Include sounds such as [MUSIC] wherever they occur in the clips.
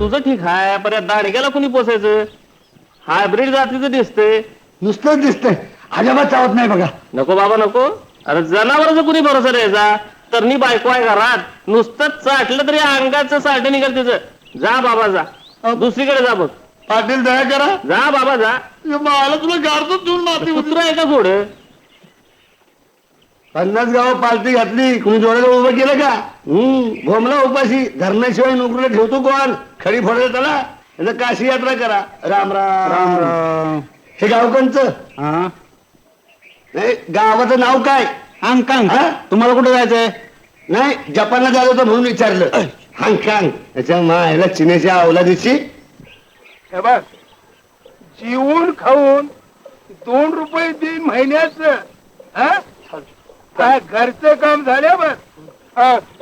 तुझं ठीक आहे पण या दाडग्याला कुणी पोसायचं? हायब्रिड जातीचं दिसतंय. नुसतंच दिसतंय. अजिबात चावत नाही बघा. नको बाबा नको. अरे जनावरच कुणी भरोसा द्यायचा तर नी बायको आहे घरात. नुसतंच चाटलं तरी अंगाचं साठ निघाल तिचं. जा बाबा जा. दुसरीकडे जा बघ. पाटील दया करा. जा बाबा जा. मला तुला गाडतो देऊन माती कुत्र आहे का सोड पन्नास गाव पालती घातली कुणी जोड्याला उभं केलं का? हम्म. भोमला उपाशी धरण्याशिवाय नोकरीला ठेवतो कोण? खडी फोडायला त्याला याचं काशी यात्रा करा. राम राम. राम राम. हे गाव कोणचं हा. नाही गावाचं नाव काय? हांगकांग हा? तुम्हाला कुठे जायचंय? नाही जपानला जायचं होतं म्हणून विचारलं. हांगकांग त्याच्या मायला चिनेच्या अवलादीची हे बघ जीवन खाऊन दोन रुपये तीन महिन्याच काय घरचं काम झाल्यावर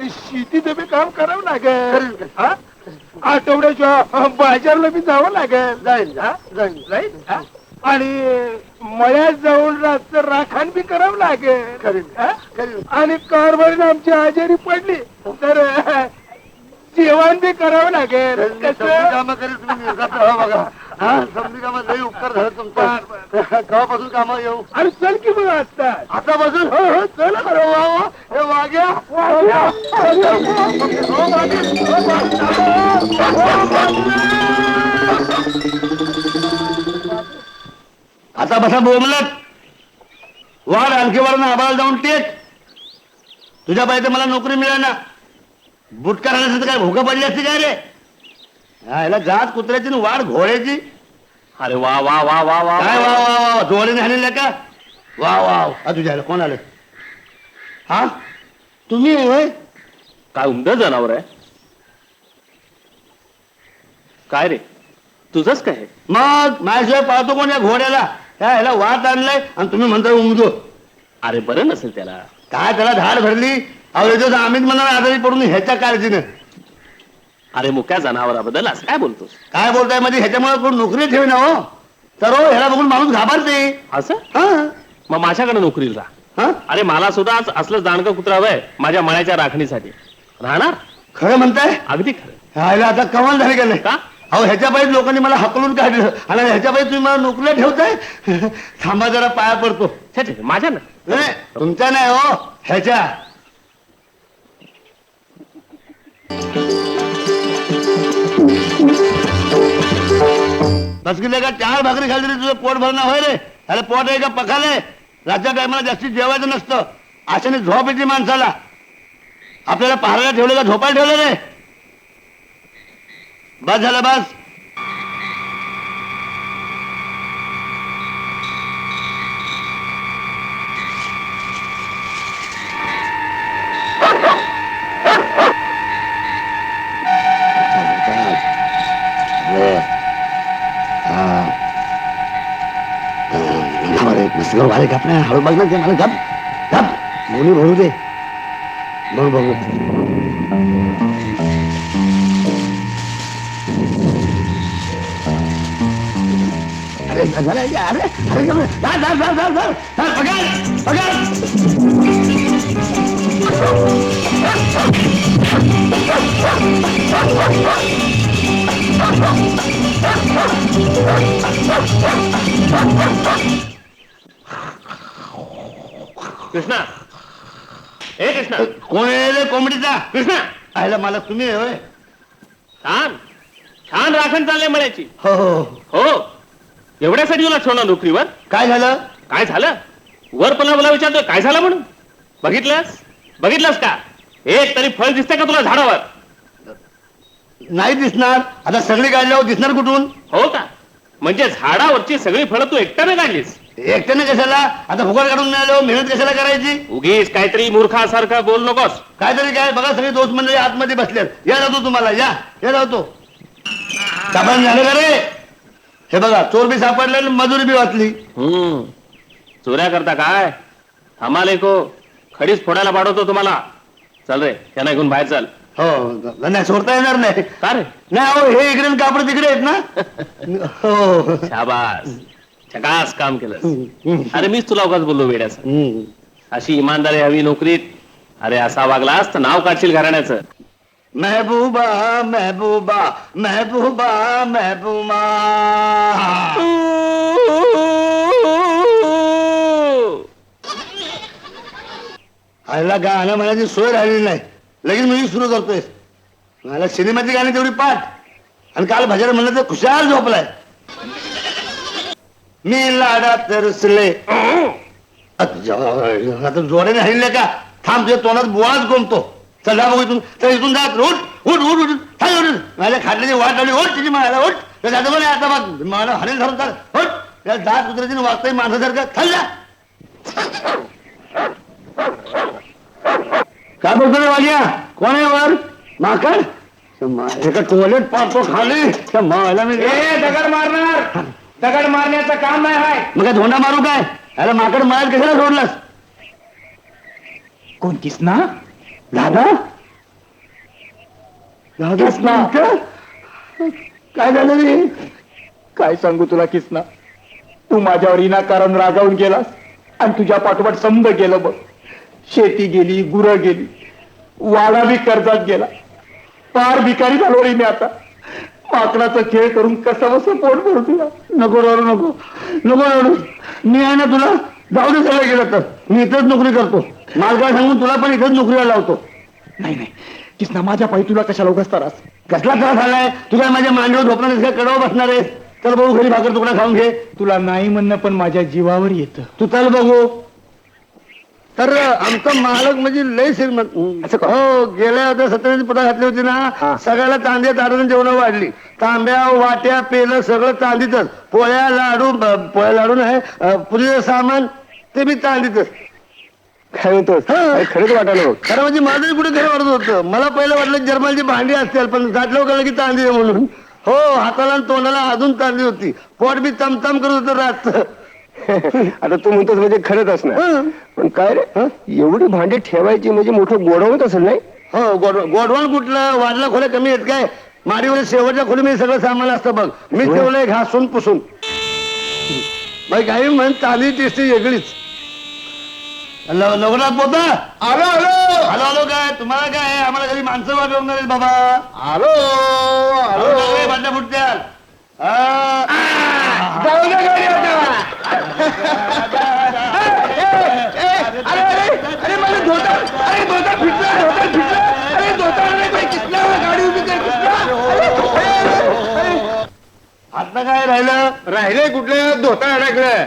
शेतीचं बी काम करावं लागेल. हा? आठवड्याच्या बाजारला बी जावं लागेल. जाईल हा? जाईल? आणि मळ्यात जाऊन रातचं राखण बी करावं लागेल. हा? आणि कारभारीने आमची आजारी पडली तर जेवण बी करावं लागेल. कामं समजी लई उपकार झाला तुमचा. गावापासून कामं येऊ? अरे चल की मग आता. आता बसून हो हो चल अरे वा वा. हे वाग्या. वाग्या. हो, वाग्या. हो, आता बसा बोमलत. वाढ आणखी वाढ आबाला जाऊन टेक. तुझ्या पाहिजे मला नोकरी मिळेना. बुट करायला काय भोकं पडली असती काय रे? हा, याला जात कुत्र्याची आणि वाढ घोड्याची. अरे वा वा वा वा वा काय वा. वा वा जोडीने हाणलेलं का? वा वा. हा तुझ्या ह्याला कोण आलं? हा? तुम्ही होय? काय उमद जनावर आहे? काय रे? तुझंच काय मग माझ्याशिवाय पाहतो कोण या घोड्याला? ह्या ह्याला वाट आणलाय आणि तुम्ही म्हणता उमजो. अरे बरं नसेल त्याला. काय त्याला धाड भरली? अहो आम्हीच म्हणा आजारी पडून ह्याच्या काळजीनं. अरे मुक्या जनावराबद्दल असं काय बोलतोस? काय बोलताय? म्हणजे ह्याच्यामुळे कोण नोकरी ठेवी ना हो? तर हो ह्याला बघून माणूस घाबरते. असं? हा. मग माझ्याकडे नोकरीला राहा हा? अरे मला सुद्धा आज असलं जाणकं कुत्रा हवंय माझ्या मळ्याच्या राखणीसाठी. राहणार? खरं म्हणताय? अगदी खरं. आता कमाल झाली का नाही. का? अहो ह्याच्या पाहिजे लोकांनी मला हकलून काढलं. आणि ह्याच्या पाहिजे तुम्ही मला नोकरीला ठेवताय? थांबा जरा पाया पडतो. छे, छे, माझ्या ना. नाही तुमच्या नाही हो ह्याच्या. बस का चार भाकरी खाल्ली तरी तुझं पोट भरणं होय रे. अरे पोट आहे का पखाले रातच्या टायमाला जास्तीत जेवायचं नसतं. अशाने झोप येते माणसाला. आपल्याला पहायला ठेवलं का? झोपायला ठेवलं रे. बस झालं बस. वारे गप नाही हळू बघ ना ते मला गप गप बोली भरू दे बघ बघू अरे झालं अरे अरे कृष्णा. ए कृष्णा. कोण आहे रे कोंबडीचा? कृष्णा. आयला मला तुम्ही होय. छान. छान राखण चाललंय मळ्याची. हो हो. हो. एवढ्यासाठी तुला ठेवणार नोकरीवर? काय झालं? काय झालं? वर पुन्हा मला विचारतोय काय झालं म्हणून? बघितलंस? बघितलंस का? एक तरी फळ दिसतंय का तुला झाडावर? नाही दिसणार. आता सगळी काढल्यावर दिसणार कुठून? हो का? म्हणजे झाडावरची सगळी फळं तू एकट्याने काढलीस. एकट्याने कशाला? आता फुकट काढून मिळालं मेहनत कशाला करायची? उगीच काहीतरी मूर्खासारखं बोल नकोस. काहीतरी काय? बघा सगळे दोस्त मंडळी आतमध्ये बसलेत. या जातो तुम्हाला या. या जातो. साबण झालं का रे? हे बघा चोर बी सापडले आणि मजुरी बी वाचली. हम्म. चोऱ्या करता काय? थांबा को खडीच फोडायला पाठवतो तुम्हाला. चल रे त्यांना घेऊन बाहेर चल. हो नाही सोडता येणार नाही. का रे? नाही हो हे इकडे आणि कापड तिकडे आहेत ना? [LAUGHS] हो. शाबास. चकास काम केलं अरे मीच तुला उगाच बोललो वेड्याचं हम्म. अशी इमानदारी हवी नोकरीत. अरे असा वागलास तर नाव काढशील घराण्याचं. महबूबा महबूबा महबूबा महबूबा. आईला गाणं म्हणायची सोय राहिली नाही. लगेच मी सुरू करतोय. मला सिनेमाची गाणी तेवढी पाठ. आणि काल भजन म्हणलं तर खुशाल झोपलाय. मी लाडा तरसले. आता जोराने हल्ले का? थांब तुझ्या तोंडात बोळाच गोमतो. चला बघू इथून. चल इथून जात उठ उठ उठ उठ. थांब उठ. माझ्या खाल्ल्याची वाट लावली. उठ तिची मला उठ. तर जातो म्हणे आता बघ. मला हरेल धरून चाल. उठ. त्या दात कुत्र्याची वागताय माणसासारखं. खाल जा. काय बोलतो रे वाग्या कोण आहे वर? माकड? एका टॉयलेट पाहतो खाली त्या मला मी दगड मारणार. दगड मारण्याचं काम नाही हाय. मग काय धोंडा मारू काय? अरे माकड मारत कशाला सोडलास कोण किसना दादा? ना? काय झालं रे? काय सांगू तुला किसना तू माझ्यावर इनाकारण रागावून गेलास आणि तुझ्या पाठोपाठ समज गेलं बघ. शेती गेली गुरं गेली वाडा बी कर्जात गेला. फार भिकारी झालो रे मी आता. माकडाचा खेळ करून कसा बसा पोट भरू तुला नको रडू नको. नको रडू मी आहे ना तुला जाऊ दे सगळं गेलं तर. मी इथंच नोकरी करतो. मालकाला सांगून तुला पण इथंच नोकरीला लावतो. नाही नाही. किसना माझ्या पायी तुला कशाला उगाच त्रास? कसला त्रास झालाय? तुझ्या माझ्या मांडीवर झोपणार आहेस का कडावर बसणार आहेस? चल बघू घरी भाकर तुकडा खाऊन घे. तुला नाही म्हणणं पण माझ्या जीवावर येतं. तू चल बघू. तर आमचा मालक म्हणजे लय श्रीमंत. हो गेल्या होत्या सत्तरची पुढे घातली होती ना सगळ्याला तांदे ताडून जेवण वाढली. तांब्या वाट्या पेलं सगळं चांदीतच पोळ्या लाडू पोळ्या लाडू नाही अं, पूजेचं सामान ते मी चांदीतच काय म्हणतोस हा. खरंच वाटायला खरं म्हणजे माझं कुठे खरं वाटत होतं. मला पहिलं वाटलं जर्मनची भांडी असतील पण गाठलं कळलं की चांदी आहे म्हणून. हो हाताला तोंडाला अजून चांदी होती. पोट बी चमचम करत होतं रात आता तू म्हणतोस म्हणजे खरंच असणार हं. पण काय रे एवढी भांडी ठेवायची म्हणजे मोठं गोडवत असेल नाही हो गोड गोडवण कुठलं वाढला खोल्या कमी आहेत काय माडीवर शेवटच्या खोलीमध्ये सगळं सामान असतं बघ मी ठेवलंय घासून पुसून बाई काही म्हण चांदी टेस्टी वेगळीच ल- लग्नात पोता आलो आलो आलो आलो काय तुम्हाला काय आम्हाला घरी माणसं वाट लावून आहेत बाबा आलो आलो भांड्या फुटत्याल आ, जाऊ दे घरी आता. अरे अरे अरे मला धोतर अरे धोतर फिटलं धोतर फिटलं अरे धोतर नाही बाई किसना गाडी उभी कर किसना अरे, अरे, अरे. आता काय राहिलं राहिले कुठले धोतर अडकलं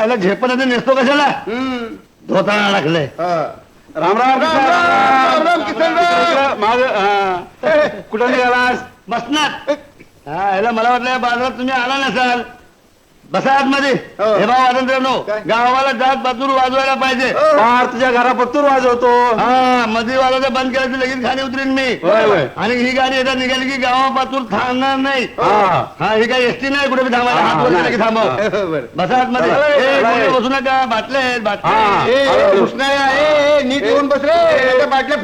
याला झेपण नेसतो कशाला धोता अडकलंय राम राम राम राम. किसनराव माझ [LAUGHS] कुठं निघालास? बसणार हा याला मला वाटलं बाजारात तुम्ही आला नसाल. बसा आतमध्ये हो. हे बा वाजंत्र्यानो गावाला जात बाजूर वाजवायला पाहिजे. तुझ्या घरा पत्तूर वाजवतो. हा मध्ये वाजायचं बंद केलं तर लगेच खाली उतरेन मी. आणि ही गाडी एकदा निघाली की गावापासून थांबणार नाही. हा. हा ही काही एसटी नाही कुठे थांबायला. हात केला की थांबव बसा आतमध्ये ए, कोणी बसू नका. बाटले आहेत, बाटले हा. आहेत. ए, ए, कृष्णया, ए, ए, नीट येऊन बस रे. बाटल्या